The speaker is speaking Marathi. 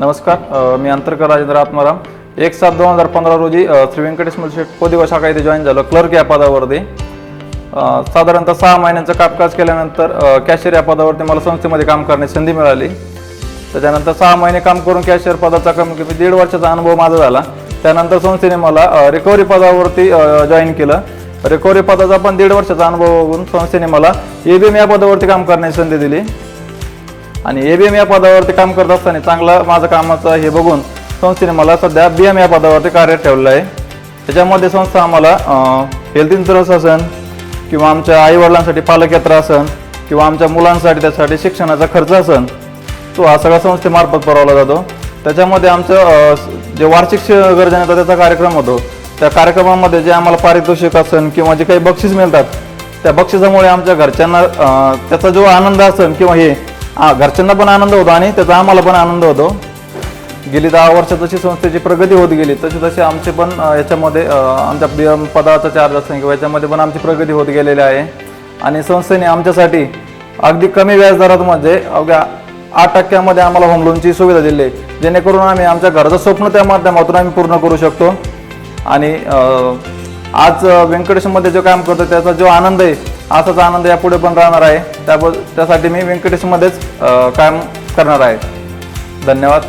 नमस्कार मी अंतरकर राजेंद्र आत्माराम. एक सात दोन हजार पंधरा रोजी श्री व्यंकटेश मुलशेठ कोदिवा शाखा इथे जॉईन झालं. क्लर्क या पदावरती. साधारणतः सहा महिन्यांचं कामकाज केल्यानंतर कॅशियर या पदावरती मला संस्थेमध्ये काम करण्याची संधी मिळाली. त्याच्यानंतर सहा महिने काम करून कॅशियर पदाचा कमी कमी दीड वर्षाचा अनुभव माझा झाला. त्यानंतर संस्थेने मला रिकव्हरी पदावरती जॉईन केलं. रिकव्हरी पदाचा पण दीड वर्षाचा अनुभव बघून संस्थेने मला एबीएम या पदावरती काम करण्याची संधी दिली. आणि ए बी एम या पदावरती काम करत असताना चांगलं माझं कामाचं हे बघून संस्थेने मला सध्या बी एम या पदावरती कार्य ठेवलं आहे. त्याच्यामध्ये संस्था आम्हाला हेल्थ इन्शुरन्स असन किंवा आमच्या आईवडिलांसाठी पालक यात्रा असन किंवा आमच्या मुलांसाठी त्यासाठी शिक्षणाचा खर्च असन तो हा सगळा संस्थेमार्फत पुरवला जातो. त्याच्यामध्ये आमचं जे वार्षिक गरजेने गर्जनेचा त्याचा कार्यक्रम होतो. त्या कार्यक्रमामध्ये जे आम्हाला पारितोषिक असन किंवा जे काही बक्षीस मिळतात त्या बक्षिसामुळे आमच्या घरच्यांना त्याचा जो आनंद असन किंवा हे हां घरच्यांना पण आनंद होतो. आणि त्याचा आम्हाला पण आनंद होतो. गेली दहा वर्ष जशी संस्थेची प्रगती होत गेली तशी तशी आमचे पण याच्यामध्ये आमच्या पदाचा चार्ज असेल किंवा याच्यामध्ये पण आमची प्रगती होत गेलेली आहे. आणि संस्थेने आमच्यासाठी अगदी कमी व्याजदरात म्हणजे अवघ्या आठ टक्क्यामध्ये आम्हाला होम लोनची सुविधा दिली आहे. जेणेकरून आम्ही आमच्या घराचं स्वप्न त्या माध्यमातून आम्ही पूर्ण करू शकतो. आणि आज व्यंकटेशमध्ये जो काम करतो त्याचा जो आनंद आहे असाच आनंद यापुढे पण राहणार आहे. त्याब त्यासाठी मी व्यंकटेशमध्येच काम करणार आहे. धन्यवाद.